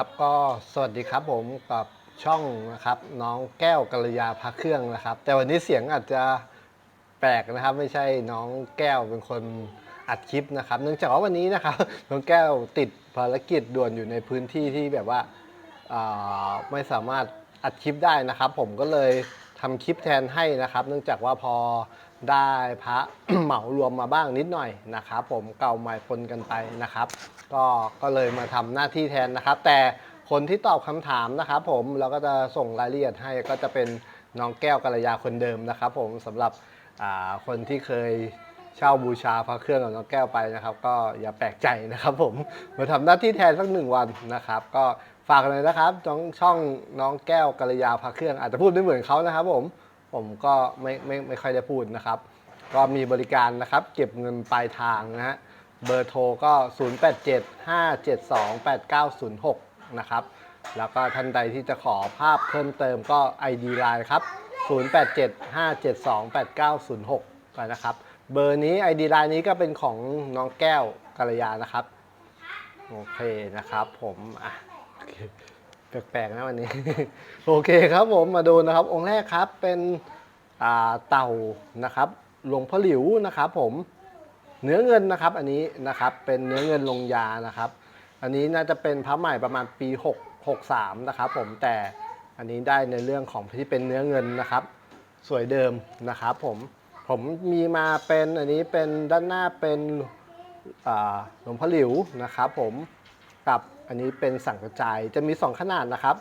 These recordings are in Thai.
ครับก็สวัสดีครับผมกับช่องนะครับน้องแก้วกัลยาพระเครื่องนะครับ แต่วันนี้เสียงอาจจะแปลกนะครับ ไม่ใช่น้องแก้วเป็นคนอัดคลิปนะครับ เนื่องจากว่าวันนี้นะครับน้องแก้วติดภารกิจด่วนอยู่ในพื้นที่ที่แบบว่าอ่าไม่สามารถอัดคลิปได้นะครับ ผมก็เลยทำคลิปแทนให้นะครับ เนื่องจากว่าพอ ได้พระ เหมารวมมาบ้างนิดหน่อยนะครับ ผมเก่าใหม่ปนกันไปนะครับ ก็ก็เลยมาทำหน้าที่แทนนะครับ แต่คนที่ตอบคำถามนะครับ ผมเราก็จะส่งรายละเอียดให้ก็จะเป็นน้องแก้วกัลยาคนเดิมนะครับ ผมสำหรับคนที่เคยเช่าบูชาพระเครื่องกับน้องแก้วไปนะครับ ก็อย่าแปลกใจนะครับ ผมมาทำหน้าที่แทนสักหนึ่งวันนะครับ ก็ฝากเลยนะครับน้องช่องน้องแก้วกัลยาพระเครื่องอาจจะพูดไม่เหมือนเขานะครับ ผม ผมก็ไม่ไม่ไม่ค่อยได้พูดนะครับ ก็มีบริการนะครับ เก็บเงินปลายทางนะฮะเบอร์โทรก็ 0875728906 นะครับ แล้วก็ท่านใดที่จะขอภาพเพิ่มเติมก็ ID Line ครับ 0875728906ก็นะครับ เบอร์นี้ ID Line นี้ก็เป็นของน้องแก้วกัลยานะครับ โอเคนะครับผม อะ แปลกๆนะวันนี้ โอเคครับผมมาดูนะครับ องค์แรกครับเป็นเต่านะครับหลวงพ่อหลิวนะครับ ผมเนื้อเงินนะครับ อันนี้นะครับเป็นเนื้อเงินลงยานะครับ อันนี้น่าจะเป็นพระใหม่ประมาณปี6 63นะครับ ผมแต่อันนี้ได้ในเรื่องของที่เป็นเนื้อเงินนะครับ สวยเดิมนะครับ ผมผมมีมาเป็นอันนี้เป็นด้านหน้าเป็นหลวงพ่อหลิวนะครับ ผมกับ อันนี้เป็นสังกระจายจะมี 2 ขนาดนะครับ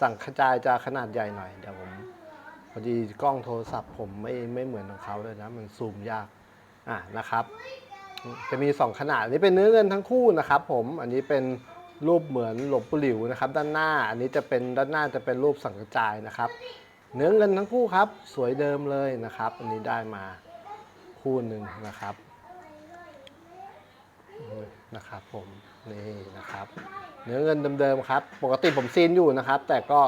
สังกระจายจะขนาดใหญ่หน่อยเดี๋ยวผมพอดีกล้องโทรศัพท์ผมไม่ไม่เหมือนของเขาเลยนะมันซูมยากอะนะครับ จะมี 2 ขนาดอันนี้เป็นเนื้อเงินทั้งคู่นะครับ ผมอันนี้เป็นรูปเหมือนหลวงปู่หลิวนะครับ ด้านหน้า อันนี้จะเป็นด้านหน้าจะเป็นรูปสังกระจายนะครับ เนื้อเงินทั้งคู่ครับ สวยเดิมเลยนะครับ อันนี้ได้มาคู่หนึ่งนะครับนะครับผม นี่นะครับ เนื้อเงินเดิมๆครับ ปกติผมซีนอยู่นะครับ แต่ก็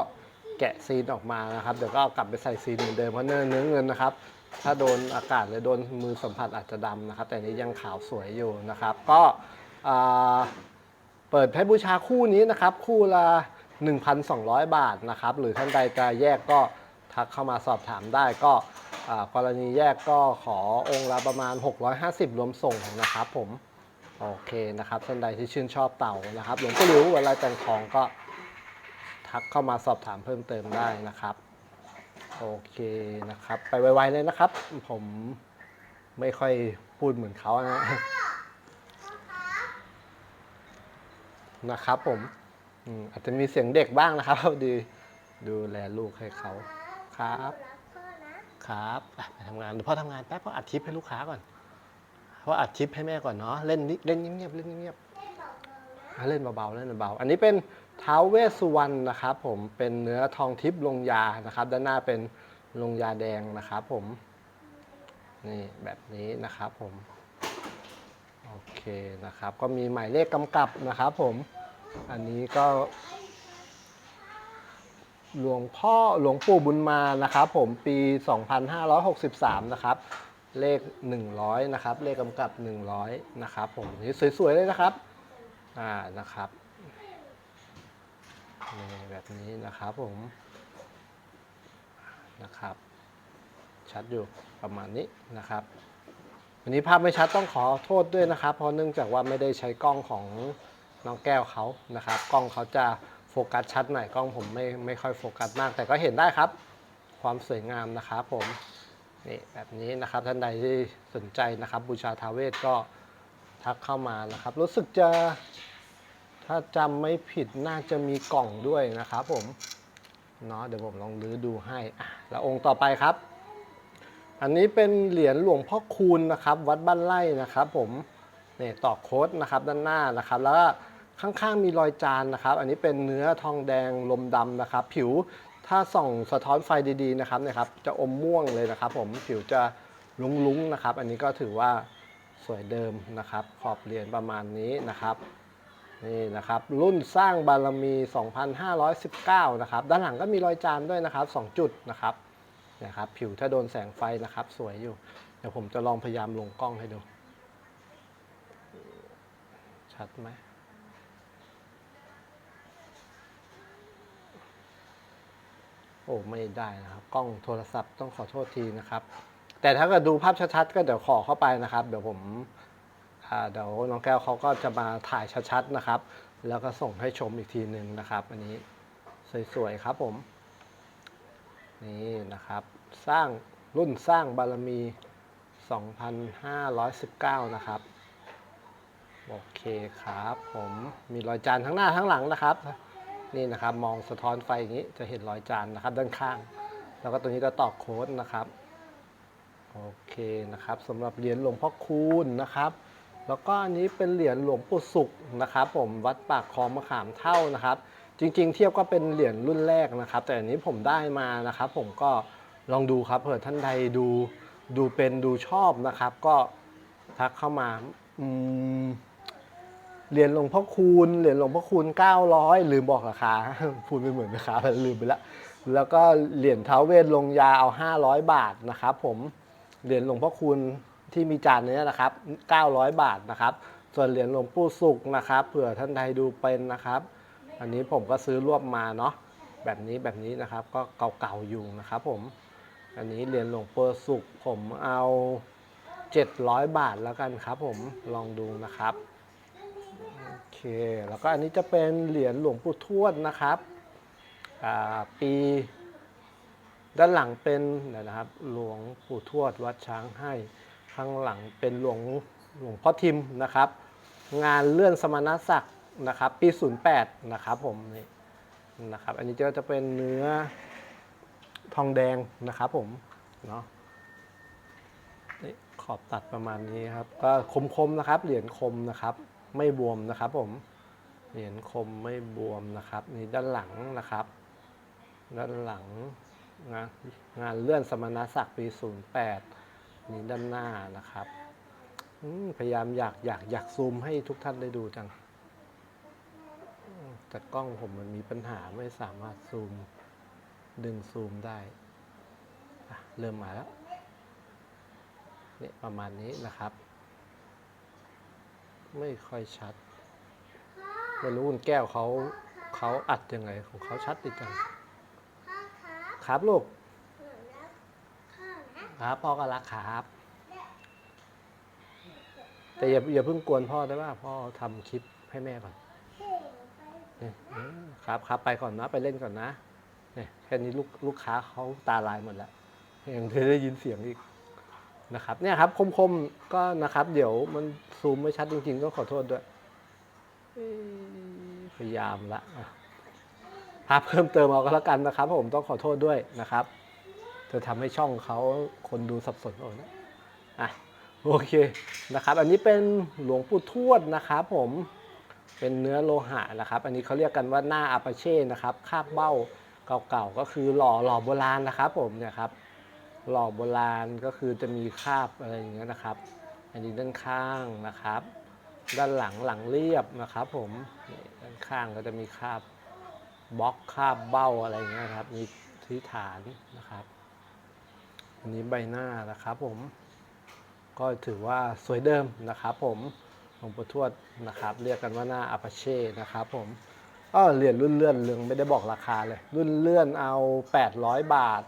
แกะซีนออกมานะครับ เดี๋ยวก็เอากลับไปใส่ซีนเหมือนเดิมเพราะเนื้อเนื้อเงินนะครับ ถ้าโดนอากาศหรือโดนมือสัมผัสอาจจะดำนะครับ แต่นี้ยังขาวสวยอยู่นะครับ ก็เปิดให้บูชาคู่นี้นะครับ คู่ละ1,200 บาทนะครับ หรือท่านใดจะแยกก็ทักเข้ามาสอบถามได้ก็กรณีแยกก็ขอองค์ละประมาณ 650 รวมส่งนะครับผม โอเคนะครับท่านใดที่ชื่นชอบเต่านะครับ หลวงพ่อหลิวเวลาแต่งของก็ทักเข้ามาสอบถามเพิ่มเติมได้นะครับ โอเคนะครับ ไปไวๆเลยนะครับ ผมไม่ค่อยพูดเหมือนเขานะนะครับ ผมอาจจะมีเสียงเด็กบ้างนะครับดีดูแลลูกให้เขาครับ ครับไปทำงานเดี๋ยวพ่อทำงานแป๊บพ่ออัดคลิปให้ลูกค้าก่อน พ่ออัดคลิปให้แม่ก่อนเนาะเล่นนิเล่นเงียบๆเล่นเงียบๆอะเล่นเบาๆเล่นเบาๆอันนี้เป็นท้าวเวสสุวรรณนะครับ ผมเป็นเนื้อทองทิพย์ลงยานะครับ ด้านหน้าเป็นลงยาแดงนะครับผมนี่แบบนี้นะครับผมโอเคนะครับ ก็มีหมายเลขกำกับนะครับผมอันนี้ก็หลวงพ่อหลวงปู่บุญมานะครับ ผมปี 2563 นะครับ เลข 100 นะครับ เลขกำกับ 100 นะครับผมนี่สวยๆเลยนะครับ อ่านะครับนี่แบบนี้นะครับผมนะครับ ชัดอยู่ประมาณนี้นะครับวันนี้ภาพไม่ชัดต้องขอโทษด้วยนะครับ เพราะเนื่องจากว่าไม่ได้ใช้กล้องของน้องแก้วเขานะครับ กล้องเขาจะโฟกัสชัดหน่อยกล้องผมไม่ไม่ค่อยโฟกัสมาก แต่ก็เห็นได้ครับ ความสวยงามนะครับผม นี่แบบนี้นะครับท่านใดที่สนใจนะครับบูชาทาเวศก็ทักเข้ามานะครับ รู้สึกจะถ้าจำไม่ผิดน่าจะมีกล่องด้วยนะครับผมเนาะเดี๋ยวผมลองลื้อดูให้อะแล้วองค์ต่อไปครับ อันนี้เป็นเหรียญหลวงพ่อคูณนะครับ วัดบ้านไร่นะครับ ผมเนี่ยต่อโค้ดนะครับด้านหน้านะครับ แล้วก็ข้างๆมีรอยจานนะครับ อันนี้เป็นเนื้อทองแดงลมดำนะครับ ผิว ถ้าส่องสะท้อนไฟดีๆนะครับเนี่ยครับ จะอมม่วงเลยนะครับ ผมผิวจะลุ้งๆนะครับ อันนี้ก็ถือว่าสวยเดิมนะครับ ขอบเหรียญประมาณนี้นะครับนี่นะครับรุ่นสร้างบารมี 2519 นะครับ ด้านหลังก็มีรอยจานด้วยนะครับ 2 จุดนะครับนะครับ ผิวถ้าโดนแสงไฟนะครับ สวยอยู่ เดี๋ยวผมจะลองพยายามลงกล้องให้ดู ชัดไหม โอ้ไม่ได้นะครับ กล้องโทรศัพท์ต้องขอโทษทีนะครับ แต่ถ้าเกิดดูภาพชัดๆก็เดี๋ยวขอเข้าไปนะครับ เดี๋ยวผมเดี๋ยวน้องแก้วเขาก็จะมาถ่ายชัดๆนะครับ แล้วก็ส่งให้ชมอีกทีหนึ่งนะครับอันนี้สวยๆครับผม นี่นะครับ สร้างรุ่นสร้างบารมี 2,519 นะครับ โอเคครับผมมีรอยจานทั้งหน้าทั้งหลังนะครับ นี่นะครับมองสะท้อนไฟอย่างนี้จะเห็นรอยจานนะครับด้านข้าง แล้วก็ตัวนี้ก็ตอกโค้ดนะครับโอเคนะครับสำหรับเหรียญหลวงพ่อคูณนะครับ แล้วก็อันนี้เป็นเหรียญหลวงปู่ศุกร์นะครับ ผมวัดปากคลองมะขามเท่านะครับ จริง ๆ เทียบก็เป็นเหรียญรุ่นแรกนะครับ แต่อันนี้ผมได้มานะครับ ผมก็ลองดูครับเผื่อท่านใดดูดูเป็นดูชอบนะครับ ก็ทักเข้ามาอืม เหรียญหลวงพ่อคูณเหรียญหลวงพ่อคูณ 900 ลืมบอกราคา พูดไม่เหมือนราคาลืมไปละแล้วก็เหรียญเท้าเวทลงยาเอา 500 บาทนะครับผมเหรียญหลวงพ่อคูณที่มีจานนี้นะครับ 900 บาทนะครับ ส่วนเหรียญหลวงปู่ศุกนะครับเผื่อท่านใดดูเป็นนะครับ อันนี้ผมก็ซื้อรวบมาเนาะแบบนี้แบบนี้นะครับก็เก่าๆอยู่นะครับผมอันนี้เหรียญหลวงปู่ศุกผมเอา 700 บาทแล้วกันครับผมลองดูนะครับ เค แล้วก็อันนี้จะเป็นเหรียญหลวงปู่ทวดนะครับปีด้านหลังเป็นนะครับหลวงปู่ทวดวัดช้างให้ ข้างหลังเป็นหลวงหลวงพ่อทิมนะครับ งานเลื่อนสมณศักดิ์นะครับปี 08 นะครับผมนี่นะครับอันนี้ก็จะเป็นเนื้อทองแดงนะครับผมเนาะขอบตัดประมาณนี้ครับ ก็คมๆนะครับ เหรียญคมนะครับ ไม่บวมนะครับผมเหรียญคมไม่บวมนะครับนี่ด้านหลังนะครับ ด้านหลังงานงานเลื่อนสมณศักดิ์ปี 08 นี่ด้านหน้านะครับพยายามอยากอยากอยากซูมให้ทุกท่านได้ดูจัง แต่กล้องผมมันมีปัญหาไม่สามารถซูม ดึงซูมได้ เริ่มมาแล้วเนี่ยประมาณนี้นะครับ ไม่ค่อยชัด ไม่รู้คุณแก้วเขาเขาอัดยังไงของเขาชัดดีจัง ครับลูก ครับพ่อก็รักครับ แต่อย่าอย่าเพิ่งกวนพ่อได้ป่ะพ่อทำคลิปให้แม่ก่อนเนี่ยเออครับครับไปก่อนนะไปเล่นก่อนนะเนี่ยแค่นี้ลูกลูกค้าเขาตาลายหมดแล้วยังได้ยินเสียงอีก นะครับเนี่ยครับคมๆก็นะครับ เดี๋ยวมันซูมไม่ชัดจริงๆต้องขอโทษด้วยพยายามละอะภาพเพิ่มเติมเอาก็แล้วกันนะครับ ผมต้องขอโทษด้วยนะครับจะทำให้ช่องเขาคนดูสับสนโอ้นะอะโอเคนะครับ อันนี้เป็นหลวงปู่ทวดนะครับผมเป็นเนื้อโลหะนะครับ อันนี้เขาเรียกกันว่าหน้าอาปาเช่นะครับคาบเบ้าเก่าๆก็คือหล่อหล่อโบราณนะครับผมเนี่ยครับ หล่อโบราณก็คือจะมีคาบอะไรอย่างเงี้ยนะครับ อันนี้ด้านข้างนะครับ ด้านหลังหลังเรียบนะครับ ผมด้านข้างก็จะมีคาบบล็อกคาบเบ้าอะไรอย่างเงี้ยครับมีที่ฐานนะครับ อันนี้ใบหน้านะครับ ผม ก็ถือว่าสวยเดิมนะครับ ผมหลวงปู่ทวดนะครับ เรียกกันว่าหน้าอาปาเช่นะครับ ผมก็เหรียญรุ่นเลื่อนเรืองไม่ได้บอกราคาเลย รุ่นเลื่อนเอา 800 บาท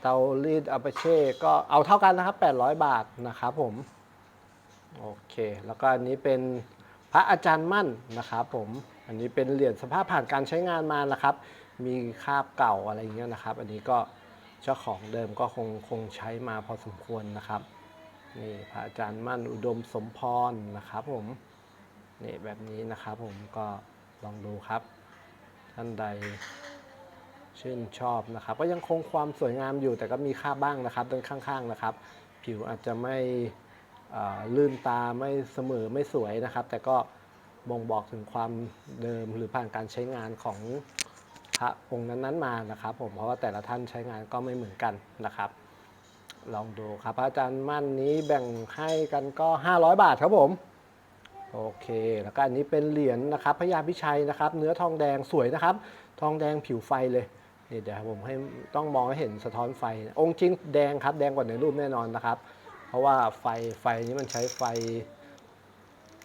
เตารีดอาปาเช่ก็เอาเท่ากันนะครับ 800 บาทนะครับผม โอเค แล้วก็อันนี้เป็นพระอาจารย์มั่นนะครับผม อันนี้เป็นเหรียญสภาพผ่านการใช้งานมานะครับ มีคราบเก่าอะไรอย่างเงี้ยนะครับ อันนี้ก็เจ้าของเดิมก็คงคงใช้มาพอสมควรนะครับ นี่พระอาจารย์มั่นอุดมสมพรนะครับผม นี่แบบนี้นะครับผมก็ลองดูครับ ท่านใด ชื่นชอบนะครับ ก็ยังคงความสวยงามอยู่แต่ก็มีค่าบ้างนะครับด้านข้างๆนะครับ ผิวอาจจะไม่ลื่นตาไม่เสมอไม่สวยนะครับ แต่ก็บ่งบอกถึงความเดิมหรือผ่านการใช้งานของพระองค์นั้นๆมานะครับ ผมเพราะว่าแต่ละท่านใช้งานก็ไม่เหมือนกันนะครับ ลองดูครับอาจารย์มั่นนี้แบ่งให้กันก็ 500 บาทครับผมโอเค แล้วก็อันนี้เป็นเหรียญนะครับพระยาพิชัยนะครับ เนื้อทองแดงสวยนะครับ ทองแดงผิวไฟเลย นี่เดี๋ยวผมให้ต้องมองให้เห็นสะท้อนไฟ องค์จริงแดงครับแดงกว่าในรูปแน่นอนนะครับ เพราะว่าไฟไฟนี้มันใช้ไฟ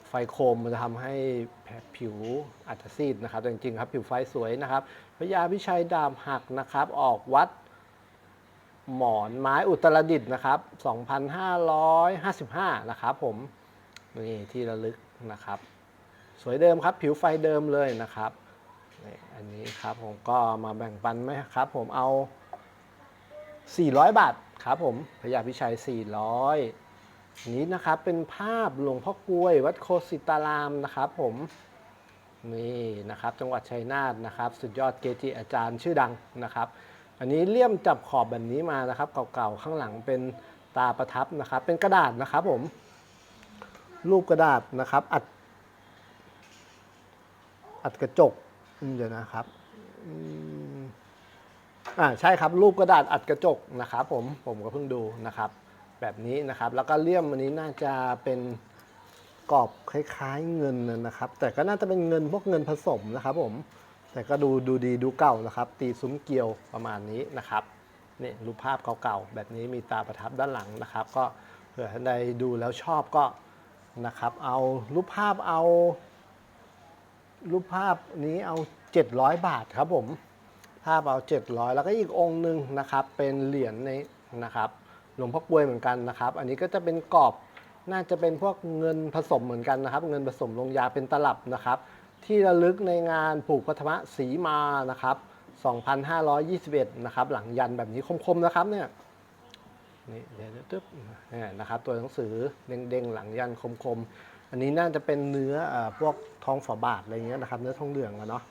ไฟโคมมันจะทำให้แผลผิวอาจซีดนะครับจริงๆครับผิวไฟสวยนะครับพระยาพิชัยดาบหักนะครับ ออกวัดหมอนไม้อุตรดิตถ์นะครับ 2555 นะครับผม นี่ที่ระลึกนะครับ สวยเดิมครับ ผิวไฟเดิมเลยนะครับ อันนี้ครับผมก็มาแบ่งปันไหมครับ ผมเอา 400 บาทครับผมพยาพิชัย 400 นี้นะครับเป็นภาพหลวงพ่อกลวย วัดโคสิตารามนะครับผมนี่นะครับจังหวัดชัยนาทนะครับ สุดยอดเกจิอาจารย์ชื่อดังนะครับ อันนี้เลี่ยมจับขอบแบบนี้มานะครับเก่าๆข้างหลังเป็นตาประทับนะครับ เป็นกระดาษนะครับผม รูปกระดาษนะครับ อัดอัดกระจก เดี๋ยวนะครับอ่าใช่ครับรูปกระดาษอัดกระจกนะครับ ผมผมก็เพิ่งดูนะครับ แบบนี้นะครับ แล้วก็เลี่ยมอันนี้น่าจะเป็นกรอบคล้ายๆเงินนะครับ แต่ก็น่าจะเป็นเงินพวกเงินผสมนะครับ ผมแต่ก็ดูดูดีดูเก่านะครับ ตีซุ้มเกลียวประมาณนี้นะครับนี่รูปภาพเก่าๆแบบนี้มีตาประทับด้านหลังนะครับ ก็เผื่อท่านใดดูแล้วชอบก็นะครับ เอารูปภาพเอา รูปภาพนี้เอา 700 บาทครับผม ภาพเอา 700 แล้วก็อีกองค์หนึ่งนะครับ เป็นเหรียญในนะครับหลวงพ่อกลวยเหมือนกันนะครับ อันนี้ก็จะเป็นกรอบน่าจะเป็นพวกเงินผสมเหมือนกันนะครับ เงินผสมลงยาเป็นตลับนะครับ ที่ระลึกในงานผูกพัทมะสีมานะครับ 2521 นะครับ หลังยันแบบนี้คมๆนะครับเนี่ย นี่เดี๋ยวตึ๊บนี่นะครับตัวหนังสือเด้งๆหลังยันคมๆ อันนี้น่าจะเป็นเนื้ออพวกทองฝาบาทอะไรเงี้ยนะครับ เนื้อทองเหลืองอะเนาะ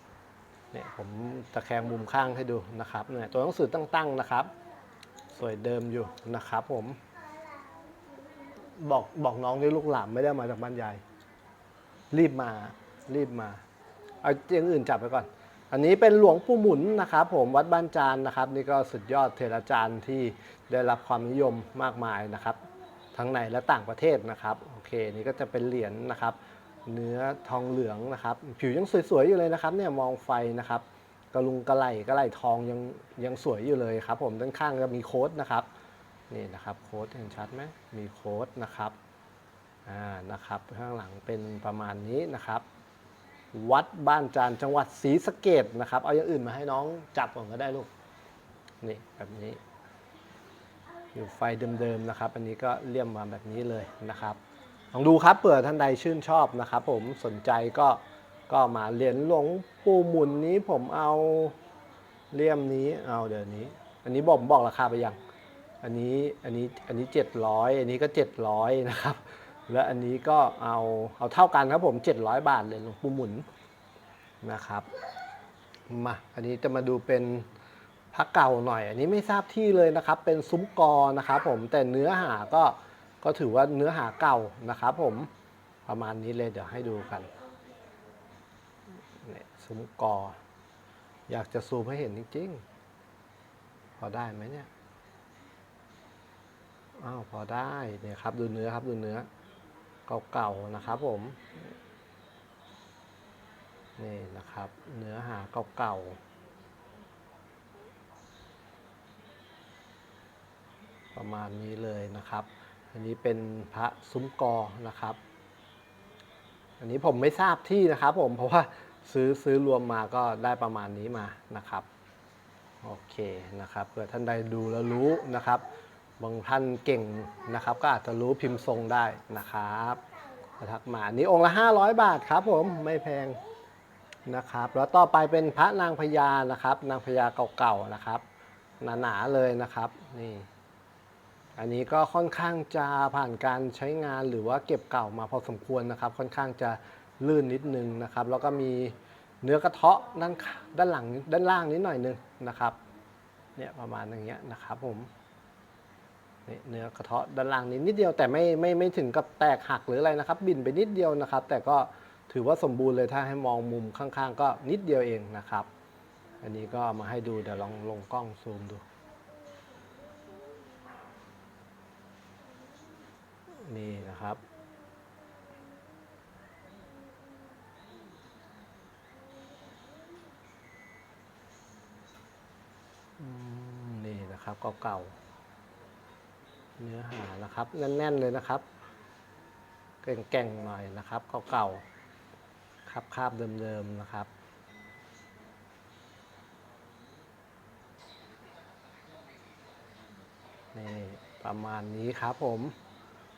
เนี่ยผมตะแคงมุมข้างให้ดูนะครับเนี่ยตัวหนังสือตั้งๆนะครับ สวยเดิมอยู่นะครับผม บอกบอกน้องด้วยลูกหลานไม่ได้มาจากบ้านยายรีบมารีบมา เอาอย่างอื่นจับไปก่อน อันนี้เป็นหลวงปู่หมุนนะครับผมวัดบ้านจานนะครับ นี่ก็สุดยอดเทราจารย์ที่ได้รับความนิยมมากมายนะครับ ทั้งในและต่างประเทศนะครับโอเคนี่ก็จะเป็นเหรียญนะครับ เนื้อทองเหลืองนะครับ ผิวยังสวยๆอยู่เลยนะครับ เนี่ยมองไฟนะครับกระลุงกระไหลกระไหลทองยังยังสวยอยู่เลยครับ ผมด้านข้างก็มีโค้ดนะครับนี่นะครับโค้ดเห็นชัดไหมมีโค้ดนะครับอ่านะครับ ข้างหลังเป็นประมาณนี้นะครับ วัดบ้านจานจังหวัดศรีสะเกดนะครับ เอาอย่างอื่นมาให้น้องจับก่อนก็ได้ลูก นี่แบบนี้ อยู่ไฟเดิมๆนะครับ อันนี้ก็เลี่ยมมาแบบนี้เลยนะครับ ลองดูครับเผื่อท่านใดชื่นชอบนะครับ ผมสนใจก็ก็มาเหรียญหลวงปู่หมุนนี้ผมเอาเลี่ยมนี้เอาเดี๋ยวนี้ อันนี้บอกผมบอกราคาไปยัง อันนี้อันนี้อันนี้700อันนี้ก็700นะครับ และอันนี้ก็เอาเอาเท่ากันครับผม 700 บาทเลยหลวงปู่หมุนนะครับมาอันนี้จะมาดูเป็นพระเก่าหน่อย อันนี้ไม่ทราบที่เลยนะครับ เป็นซุ้มกอนะครับผมแต่เนื้อหาก็ก็ถือว่าเนื้อหาเก่านะครับผมประมาณนี้เลยเดี๋ยวให้ดูกันเนี่ยซุ้มกอ อยากจะซูมให้เห็นจริงๆ พอได้ไหมเนี่ยอ้าวพอได้เนี่ยครับดูเนื้อครับดูเนื้อ เก่าๆนะครับผม นี่นะครับ เนื้อหาเก่าๆ ประมาณนี้เลยนะครับ อันนี้เป็นพระซุ้มกอนะครับ อันนี้ผมไม่ทราบที่นะครับผม เพราะว่าซื้อซื้อรวมมาก็ได้ประมาณนี้มานะครับ โอเคนะครับเผื่อท่านใดดูแล้วรู้นะครับ บางท่านเก่งนะครับ ก็อาจจะรู้พิมพ์ทรงได้นะครับทักมาอันนี้องค์ละ 500 บาทครับผมไม่แพงนะครับ แล้วต่อไปเป็นพระนางพญานะครับ นางพญาเก่าๆนะครับ หนาๆเลยนะครับนี่อันนี้ก็ค่อนข้างจะผ่านการใช้งานหรือว่าเก็บเก่ามาพอสมควรนะครับ ค่อนข้างจะลื่นนิดนึงนะครับ แล้วก็มีเนื้อกระเทาะด้านด้านหลังด้านล่างนิดหน่อยนึงนะครับเนี่ยประมาณอย่างเงี้ยนะครับผม นี่เนื้อกระเทาะด้านล่างนิดนิดเดียวแต่ไม่ไม่ไม่ถึงกับแตกหักหรืออะไรนะครับ บินไปนิดเดียวนะครับ แต่ก็ถือว่าสมบูรณ์เลยถ้าให้มองมุมข้างๆ ก็นิดเดียวเองนะครับ อันนี้ก็มาให้ดูเดี๋ยวลองลงกล้องซูมดูนี่นะครับ นี่นะครับเก่าๆ เนื้อหานะครับแน่นๆเลยนะครับแก่งๆหน่อยนะครับเก่าๆคาบๆเดิมๆนะครับนี่ประมาณนี้ครับผม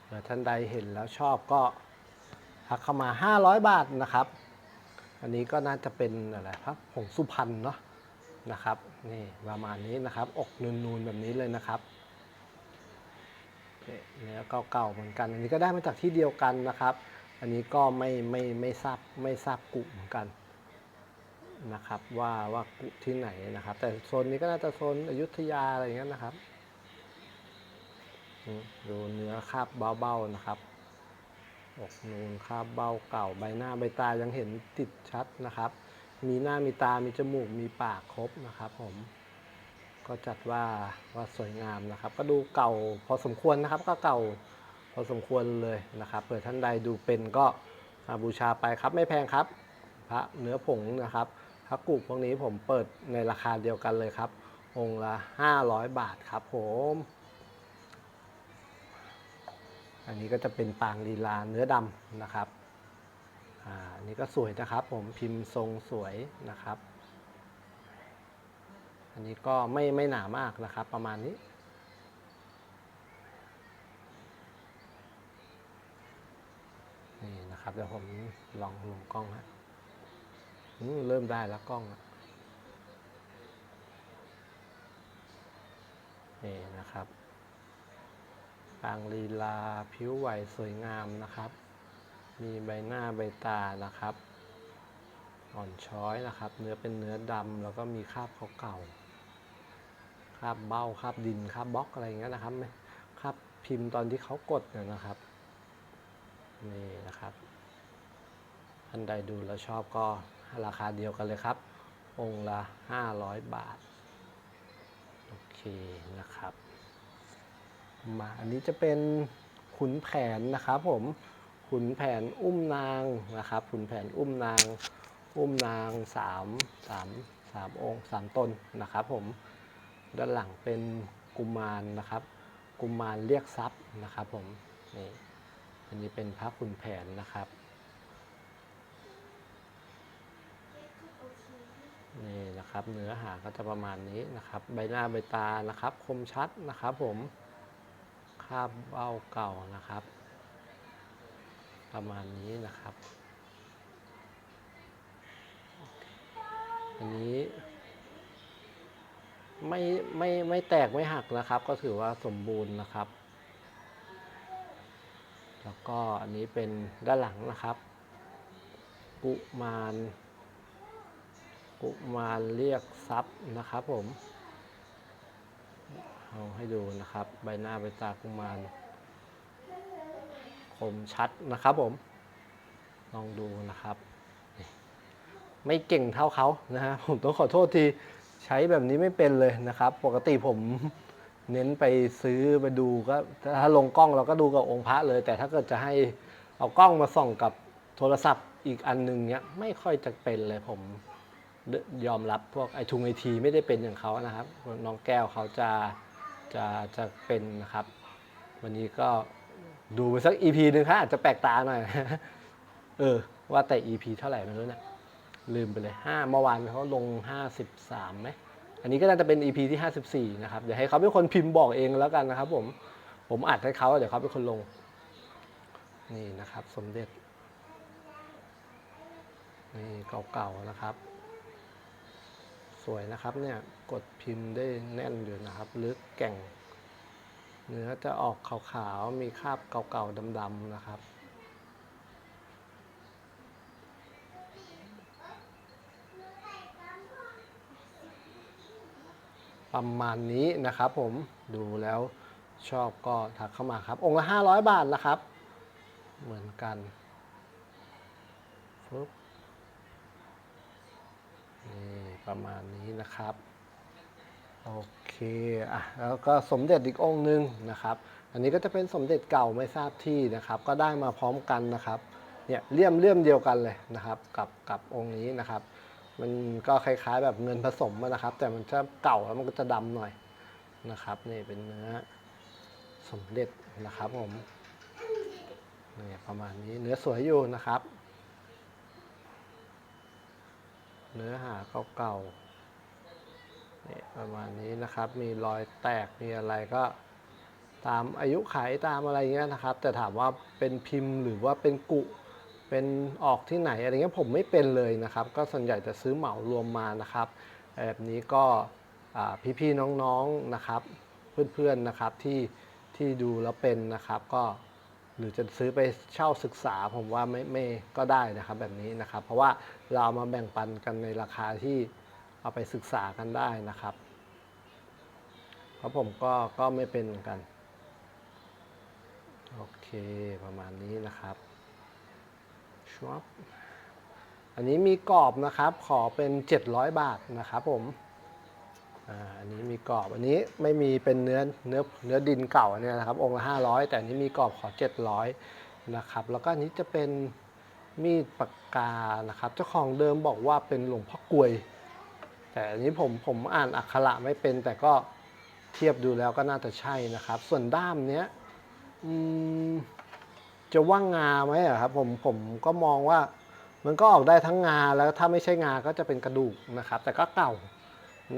เผื่อท่านใดเห็นแล้วชอบก็ทักเข้ามา 500 บาทนะครับ อันนี้ก็น่าจะเป็นอะไรครับผงสุพรรณเนาะนะครับนี่ประมาณนี้นะครับ อกนูนๆแบบนี้เลยนะครับ เนื้อเก่าๆเหมือนกัน อันนี้ก็ได้มาจากที่เดียวกันนะครับ อันนี้ก็ไม่ไม่ไม่ทราบไม่ทราบกุเหมือนกันนะครับว่าว่ากุที่ไหนนะครับ แต่โซนนี้ก็น่าจะโซนอยุธยาอะไรอย่างเงี้ยนะครับดูเนื้อคาบเบาๆนะครับอกนูนคาบเบาเก่าใบหน้าใบตายังเห็นติดชัดนะครับ มีหน้ามีตามีจมูกมีปากครบนะครับผม ก็จัดว่าว่าสวยงามนะครับ ก็ดูเก่าพอสมควรนะครับ ก็เก่าพอสมควรเลยนะครับเผื่อท่านใดดูเป็นก็มาบูชาไปครับไม่แพงครับ พระเนื้อผงนะครับพระกุพวกนี้ผมเปิดในราคาเดียวกันเลยครับ องค์ละ 500 บาทครับผม อันนี้ก็จะเป็นปางลีลาเนื้อดำนะครับอ่าอันนี้ก็สวยนะครับผมพิมพ์ทรงสวยนะครับ อันนี้ก็ไม่ไม่หนามากนะครับ ประมาณนี้ นี่นะครับเดี๋ยวผมลองลงกล้องฮะอืมเริ่มได้แล้วกล้องอะนี่นะครับปางลีลาผิวไหวสวยงามนะครับ มีใบหน้าใบตานะครับ อ่อนช้อยนะครับ เนื้อเป็นเนื้อดำแล้วก็มีคราบเก่าๆ คาบเบ้าคาบดินคาบบล็อกอะไรอย่างเงี้ยนะครับไม่คาบพิมพ์ตอนที่เขากดเนี่ยนะครับนี่นะครับท่านใดดูแล้วชอบก็ราคาเดียวกันเลยครับ องค์ละ 500 บาท โอเคนะครับมาอันนี้จะเป็นขุนแผนนะครับผมขุนแผนอุ้มนางนะครับขุนแผนอุ้มนาง อุ้มนางสามสามสามองค์สามตนนะครับผม ด้านหลังเป็นกุมารนะครับ กุมารเรียกทรัพย์นะครับผมนี่อันนี้เป็นพระขุนแผนนะครับนี่นะครับเนื้อหาก็จะประมาณนี้นะครับ ใบหน้าใบตานะครับ คมชัดนะครับผมคาบเบ้าเก่านะครับ ประมาณนี้นะครับ อันนี้ ไม่ไม่ไม่แตกไม่หักนะครับ ก็ถือว่าสมบูรณ์นะครับ แล้วก็อันนี้เป็นด้านหลังนะครับ กุมารกุมารเรียกทรัพย์นะครับผมเอาให้ดูนะครับ ใบหน้าใบตากุมารคมชัดนะครับผม ลองดูนะครับ ไม่เก่งเท่าเขานะฮะผมต้องขอโทษที ใช้แบบนี้ไม่เป็นเลยนะครับ ปกติผมเน้นไปซื้อไปดูก็ถ้าลงกล้องเราก็ดูกับองค์พระเลย แต่ถ้าเกิดจะให้เอากล้องมาส่องกับโทรศัพท์อีกอันหนึ่งเนี้ยไม่ค่อยจะเป็นเลยผมยอมรับพวกไอทุงไอทีไม่ได้เป็นอย่างเขานะครับ น้องแก้วเขาจะจะจะเป็นนะครับ วันนี้ก็ดูไปสัก EP หนึ่งครับอาจจะแปลกตาหน่อย เออ ว่าแต่ EP เท่าไหร่ไม่รู้เนี่ย ลืมไปเลย5เมื่อวานเขาลง 53ไหมอันนี้ก็น่าจะเป็น EP ที่ 54 นะครับ เดี๋ยวให้เขาเป็นคนพิมพ์บอกเองแล้วกันนะครับผมผมอัดให้เขาเดี๋ยวเขาเป็นคนลง นี่นะครับ สมเด็จ นี่เก่าๆนะครับ สวยนะครับเนี่ยกดพิมพ์ได้แน่นอยู่นะครับลึกแก่ง เนื้อจะออกขาวๆมีคราบเก่าๆดำๆนะครับ ประมาณนี้นะครับผมดูแล้วชอบก็ทักเข้ามาครับ องค์ละ 500 บาทนะครับ เหมือนกันฟึบนี่ประมาณนี้นะครับ โอเคอะแล้วก็สมเด็จอีกองค์หนึ่งนะครับ อันนี้ก็จะเป็นสมเด็จเก่าไม่ทราบที่นะครับ ก็ได้มาพร้อมกันนะครับเนี่ยเลี่ยมเลี่ยมเดียวกันเลยนะครับ กับกับองค์นี้นะครับ มันก็คล้ายๆ แบบเงินผสมนะครับ แต่มันจะเก่าแล้วมันก็จะดำหน่อยนะครับนี่เป็นเนื้อสมเด็จนะครับผมนี่ประมาณนี้เนื้อสวยอยู่นะครับ เนื้อหาเก่าๆนี่ประมาณนี้นะครับ มีรอยแตกมีอะไรก็ตามอายุไขตามอะไรเงี้ยนะครับ แต่ถามว่าเป็นพิมพ์หรือว่าเป็นกุ เป็นออกที่ไหนอะไรเงี้ยผมไม่เป็นเลยนะครับ ก็ส่วนใหญ่จะซื้อเหมารวมมานะครับแบบนี้ก็อ่พี่ๆน้องๆนะครับ เพื่อนๆนะครับที่ที่ดูแล้วเป็นนะครับก็หรือจะซื้อไปเช่าศึกษาผมว่าไม่ไม่ก็ได้นะครับแบบนี้นะครับ เพราะว่าเราเอามาแบ่งปันกันในราคาที่เอาไปศึกษากันได้นะครับ เพราะผมก็ก็ไม่เป็นเหมือนกัน โอเคประมาณนี้นะครับ ชวบอันนี้มีกรอบนะครับ ขอเป็น 700 บาทนะครับผมอันนี้มีกรอบอันนี้ไม่มีเป็นเนื้อเนื้อเนื้อดินเก่าเนี่ยนะครับ องค์ละ500 แต่อันนี้มีกรอบขอ 700 นะครับ แล้วก็อันนี้จะเป็นมีดปากกานะครับเจ้าของเดิมบอกว่าเป็นหลวงพ่อกลวย แต่อันนี้ผมผมอ่านอักขระไม่เป็น แต่ก็เทียบดูแล้วก็น่าจะใช่นะครับ ส่วนด้ามเนี้ยอืม จะว่างงาไหมอะครับผมผมก็มองว่ามันก็ออกได้ทั้งงาแล้วถ้าไม่ใช่งาก็จะเป็นกระดูกนะครับ แต่ก็เก่า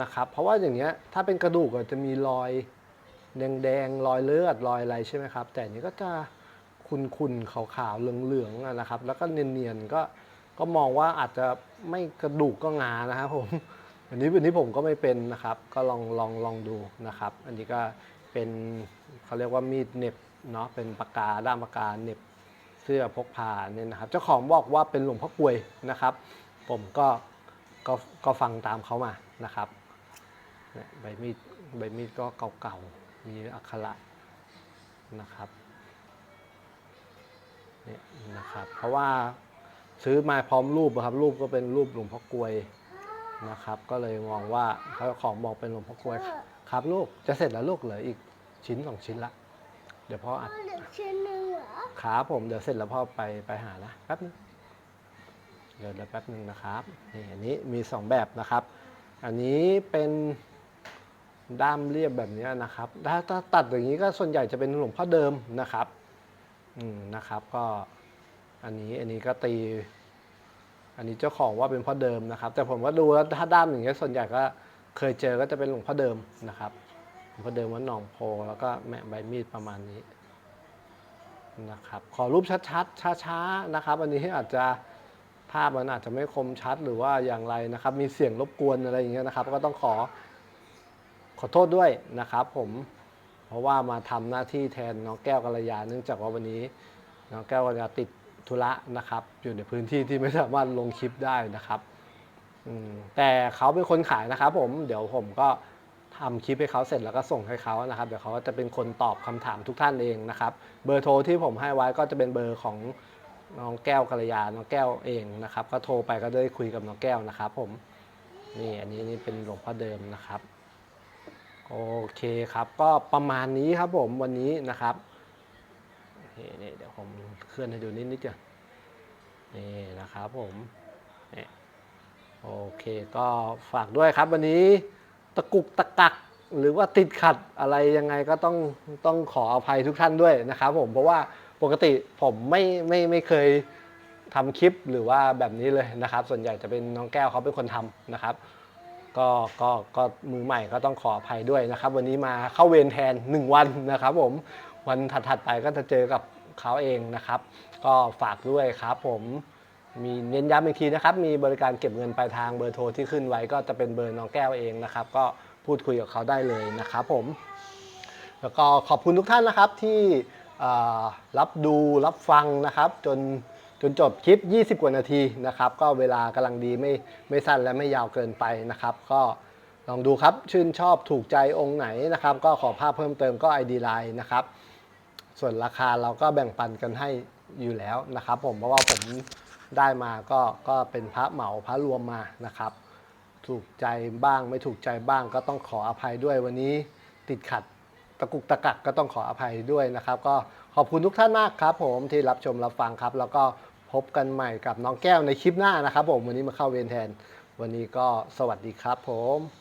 นะครับ เพราะว่าอย่างเงี้ยถ้าเป็นกระดูกจะมีรอยแดงๆรอยเลือดรอยอะไรใช่ไหมครับ แต่อันนี้ก็จะคุนๆขาวๆเหลืองๆนะครับ แล้วก็เนียนๆก็ก็มองว่าอาจจะไม่กระดูกก็งานะครับผมอันนี้อันนี้ผมก็ไม่เป็นนะครับ ก็ลองลองลองดูนะครับ อันนี้ก็เป็นเขาเรียกว่ามีดเน็บ เนาะเป็นปากกาด้ามปากกาเน็บเสื้อพกพาเนี่ยนะครับ เจ้าของบอกว่าเป็นหลวงพ่อกลวยนะครับ ผมก็ก็ก็ฟังตามเขามานะครับเนี่ยใบมีดใบมีดก็เก่าๆ มีอักขระนะครับเนี่ยนะครับ เพราะว่าซื้อมาพร้อมรูปอะครับ รูปก็เป็นรูปหลวงพ่อกลวยนะครับ ก็เลยมองว่าเขาของบอกเป็นหลวงพ่อกลวยครับลูกจะเสร็จแล้วลูกเหลืออีกชิ้นสองชิ้นละ เดี๋ยวพ่ออัดพ่อเหลือชิ้นหนึ่งเหรอครับผมเดี๋ยวเสร็จแล้วพ่อไปไปหานะแป๊บนึงเดี๋ยวเดี๋ยวแป๊บนึงนะครับนี่อันนี้มีสองแบบนะครับ อันนี้เป็นด้ามเรียบแบบนี้นะครับ ถ้าถ้าตัดอย่างนี้ก็ส่วนใหญ่จะเป็นหลวงพ่อเดิมนะครับอืมนะครับก็อันนี้อันนี้ก็ตี อันนี้เจ้าของว่าเป็นพ่อเดิมนะครับ แต่ผมก็ดูแล้วถ้าด้ามอย่างเงี้ยส่วนใหญ่ก็เคยเจอก็จะเป็นหลวงพ่อเดิมนะครับหลวง พอเดิมวัดหนองโพแล้วก็แมะใบมีดประมาณนี้นะครับขอรูปชัดๆช้าๆนะครับ อันนี้อาจจะภาพมันอาจจะไม่คมชัดหรือว่าอย่างไรนะครับ มีเสียงรบกวนอะไรอย่างเงี้ยนะครับ ก็ต้องขอขอโทษด้วยนะครับ ผมเพราะว่ามาทำหน้าที่แทนน้องแก้วกัลยาเนื่องจากว่าวันนี้น้องแก้วกัลยาติดธุระนะครับ อยู่ในพื้นที่ที่ไม่สามารถลงคลิปได้นะครับแต่เขาเป็นคนขายนะครับ ผมเดี๋ยวผมก็ ทำคลิปให้เขาเสร็จแล้วก็ส่งให้เขานะครับ เดี๋ยวเขาก็จะเป็นคนตอบคำถามทุกท่านเองนะครับ เบอร์โทรที่ผมให้ไว้ก็จะเป็นเบอร์ของน้องแก้วกัลยา น้องแก้วเองนะครับ ก็โทรไปก็ได้คุยกับน้องแก้วนะครับ ผม นี่อันนี้นี่เป็นหลวงพ่อเดิมนะครับ โอเคครับ ก็ประมาณนี้ครับผมวันนี้นะครับนี่นี่เดี๋ยวผมเคลื่อนให้ดูนิดนิดเดียวนี่นะครับผมนี่โอเคก็ฝากด้วยครับวันนี้ ตะกุกตะกัก หรือว่าติดขัดอะไรยังไงก็ต้องต้องขออภัยทุกท่านด้วยนะครับผมเพราะว่าปกติผมไม่ไม่ไม่เคยทำคลิปหรือว่าแบบนี้เลยนะครับ ส่วนใหญ่จะเป็นน้องแก้วเขาเป็นคนทำนะครับ ก็ก็ก็มือใหม่ก็ต้องขออภัยด้วยนะครับ วันนี้มาเข้าเวรแทน 1 วันนะครับ ผมวันถัดๆไปก็จะเจอกับเขาเองนะครับ ก็ฝากด้วยครับผม มีเน้นย้ำอีกทีนะครับ มีบริการเก็บเงินปลายทางเบอร์โทรที่ขึ้นไว้ก็จะเป็นเบอร์น้องแก้วเองนะครับ ก็พูดคุยกับเขาได้เลยนะครับผม แล้วก็ขอบคุณทุกท่านนะครับที่รับดูรับฟังนะครับจนจนจบคลิป 20 กว่านาทีนะครับ ก็เวลากำลังดีไม่ไม่สั้นและไม่ยาวเกินไปนะครับ ก็ลองดูครับชื่นชอบถูกใจองค์ไหนนะครับ ก็ขอภาพเพิ่มเติมก็ ID Line นะครับ ส่วนราคาเราก็แบ่งปันกันให้อยู่แล้วนะครับ ผมเพราะว่าผม ได้มาก็ก็เป็นพระเหมาพระรวมมานะครับ ถูกใจบ้างไม่ถูกใจบ้างก็ต้องขออภัยด้วยวันนี้ติดขัดตะกุกตะกักก็ต้องขออภัยด้วยนะครับ ก็ขอบคุณทุกท่านมากครับ ผมที่รับชมรับฟังครับ แล้วก็พบกันใหม่กับน้องแก้วในคลิปหน้านะครับ ผมวันนี้มาเข้าเวรแทน วันนี้ก็สวัสดีครับผม